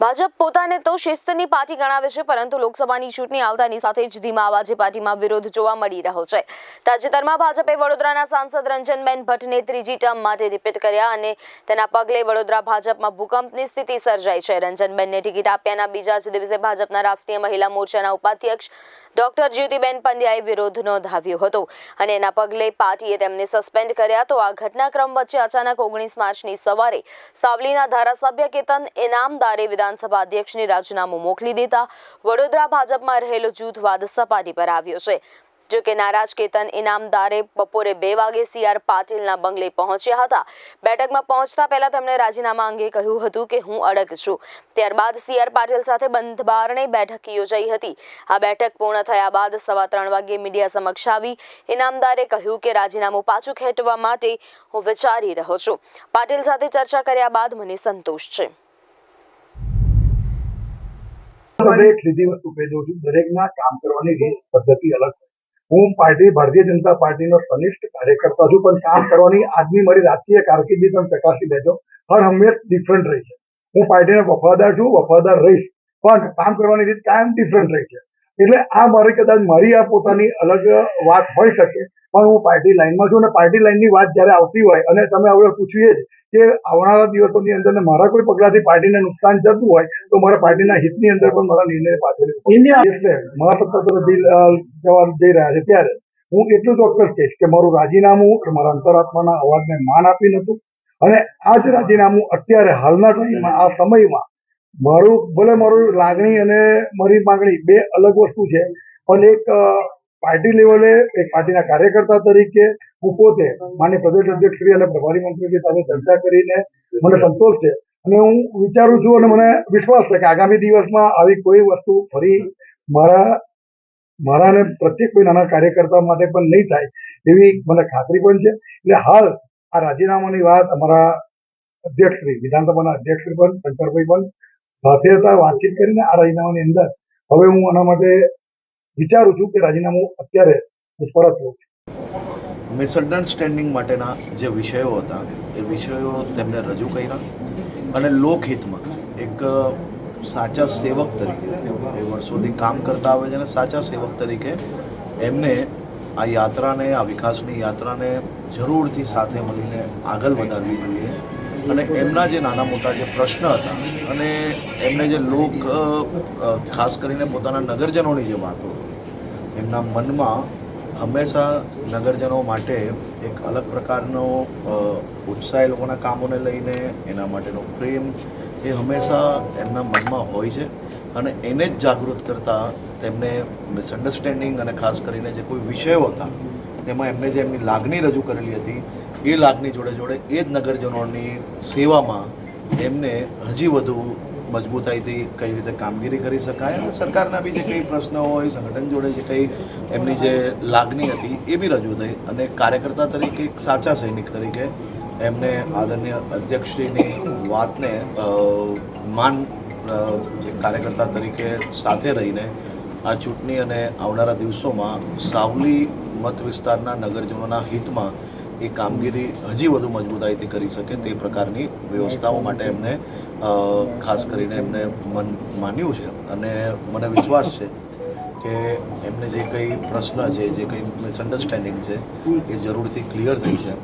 ભાજપ પોતાને તો શિસ્તની પાર્ટી ગણાવે છે, પરંતુ લોકસભાની ચૂંટણી આવતાની સાથે જ ધીમા અવાજે પાર્ટીમાં વિરોધ જોવા મળી રહ્યો છે. તાજેતરમાં ભાજપે વડોદરાના સાંસદ રંજનબેન ભટ્ટને ત્રીજી ટર્મ માટે રિપીટ કર્યા અને તેના પગલે વડોદરા ભાજપમાં ભૂકંપની સ્થિતિ સર્જાઈ છે. રંજનબેનને ટિકિટ આપ્યાના બીજા જ દિવસે ભાજપના રાષ્ટ્રીય મહિલા મોરચાના ઉપાધ્યક્ષ ડોક્ટર જ્યોતિબેન પંડ્યાએ વિરોધ નોંધાવ્યો હતો અને એના પગલે પાર્ટીએ તેમને સસ્પેન્ડ કર્યા તો આ ઘટનાક્રમ વચ્ચે અચાનક ઓગણીસ માર્ચની સવારે સાવલીના ધારાસભ્ય કેતન ઇનામદારે વિધાનસભા અધ્યક્ષને રાજીનામું મોકલી દેતા વડોદરા ભાજપમાં રહેલો જૂથ વાદ સપાટી પર આવ્યો છે. જો કે નારાજ કેતન ઇનામદારે બપોરે બે વાગે સી આર પાટીલના બંગલે પહોંચ્યા હતા. બેઠકમાં પહોંચતા પહેલા તેમણે રાજીનામા અંગે કહ્યું હતું કે હું અડગ છું. ત્યારબાદ સી આર પાટીલ સાથે બંધબારણે બેઠક યોજાઈ હતી. આ બેઠક પૂર્ણ થયા બાદ સવા ત્રણ વાગ્યે મીડિયા સમક્ષ આવી ઇનામદારે કહ્યું કે રાજીનામું પાછું ખેંચવા માટે હું વિચારી રહ્યો છું. પાટીલ સાથે ચર્ચા કર્યા બાદ મને સંતોષ છે. તમને લીધી વસ્તુ કહી દઉં છું. દરેકના કામ કરવાની રીત, પદ્ધતિ અલગ હું પાર્ટી, ભારતીય જનતા પાર્ટીનો કનિષ્ઠ કાર્યકર્તા છું, પણ કામ કરવાની આજની મારી રાજકીય કારકિર્દી તમે ચકાસી લેજો. હર હંમેશ ડિફરન્ટ રહી છે. હું પાર્ટીને વફાદાર છું, વફાદાર રહીશ. પણ કામ કરવાની રીત કાયમ ડિફરન્ટ રહી છે. એટલે આ મારી કદાચ મારી આ પોતાની અલગ વાત હોઈ શકે, પણ હું પાર્ટી લાઈનમાં છું અને પાર્ટી લાઈનની વાત જ્યારે આવતી હોય અને તમે હવે પૂછીએ કે આવનારા દિવસોની અંદર મારા કોઈ પગલાથી પાર્ટીને નુકસાન જતું હોય તો મારા પાર્ટીના હિતની અંદર પણ મારા નિર્ણય પાછળ એટલે મહાસત્તા બિલ જવા જઈ રહ્યા છે ત્યારે હું એટલું ચોક્કસ કહીશ કે મારું રાજીનામું મારા અંતરાત્માના અવાજને માન આપી હતું અને આ જ રાજીનામું અત્યારે હાલના ટાઈમમાં આ સમયમાં મારું ભલે મારું લાગણી અને મારી માગણી બે અલગ વસ્તુ છે પણ એક પાર્ટી લેવલે એક પાર્ટીના કાર્યકર્તા તરીકે હું પોતે માન્ય પ્રદેશ અધ્યક્ષ શ્રી અને પ્રભારી મંત્રીશ્રી સાથે ચર્ચા કરીને મને સંતોષ છે. અને હું વિચારું છું અને મને વિશ્વાસ છે કે આગામી દિવસમાં આવી કોઈ વસ્તુ ફરી મારા મારા અને પ્રત્યેક કોઈ નાના કાર્યકર્તા માટે પણ નહીં થાય એવી મને ખાતરી પણ છે. એટલે હાલ આ રાજીનામાની વાત અમારા અધ્યક્ષશ્રી વિધાનસભાના અધ્યક્ષશ્રી પણ, શંકરભાઈ પણ સાથે હતા, વાતચીત કરીને આ રાજીનામાની અંદર. હવે હું આના માટે વિચારું છું કે રાજીનામું અત્યારે હું પરત લઉં છું. મિસઅન્ડરસ્ટેન્ડિંગ માટેના જે વિષયો હતા, એ વિષયો તેમને રજૂ કર્યા અને લોકહિતમાં એક સાચા સેવક તરીકે, એ વર્ષોથી કામ કરતા આવે છે અને સાચા સેવક તરીકે એમને આ યાત્રાને, આ વિકાસની યાત્રાને જરૂરથી સાથે મળીને આગળ વધારવી જોઈએ. અને એમના જે નાના મોટા જે પ્રશ્ન હતા અને એમને જે લોક ખાસ કરીને પોતાના નગરજનોની જે વાતો એમના મનમાં હંમેશા નગરજનો માટે એક અલગ પ્રકારનો ઉત્સાહ એ લોકોના કામોને લઈને, એના માટેનો પ્રેમ એ હંમેશા એમના મનમાં હોય છે. અને એને જ જાગૃત કરતા તેમને મિસઅન્ડરસ્ટેન્ડિંગ અને ખાસ કરીને જે કોઈ વિષયો હતા, તેમાં એમને જે એમની લાગણી રજૂ કરેલી હતી, એ લાગણી જોડે જોડે એ જ નગરજનોની સેવામાં એમને હજી વધુ મજબૂતાઈથી કઈ રીતે કામગીરી કરી શકાય અને સરકારના બી જે કંઈ પ્રશ્નો હોય, સંગઠન જોડે જે કંઈ એમની જે લાગણી હતી, એ બી રજૂ થઈ અને કાર્યકર્તા તરીકે એક સાચા સૈનિક તરીકે એમને આદરણીય અધ્યક્ષશ્રીની વાતને માન કાર્યકર્તા તરીકે સાથે રહીને આ ચૂંટણી અને આવનારા દિવસોમાં સાવલી મત વિસ્તારના નગરજનોના હિતમાં એ કામગીરી હજી વધુ મજબૂતાઈથી કરી શકે તે પ્રકારની વ્યવસ્થાઓ માટે એમને ખાસ કરીને એમને મન માન્યું છે. અને મને વિશ્વાસ છે કે એમને જે કંઈ પ્રશ્ન છે, જે કંઈ મિસઅન્ડરસ્ટેન્ડિંગ છે, એ જરૂરથી ક્લિયર થઈ છે.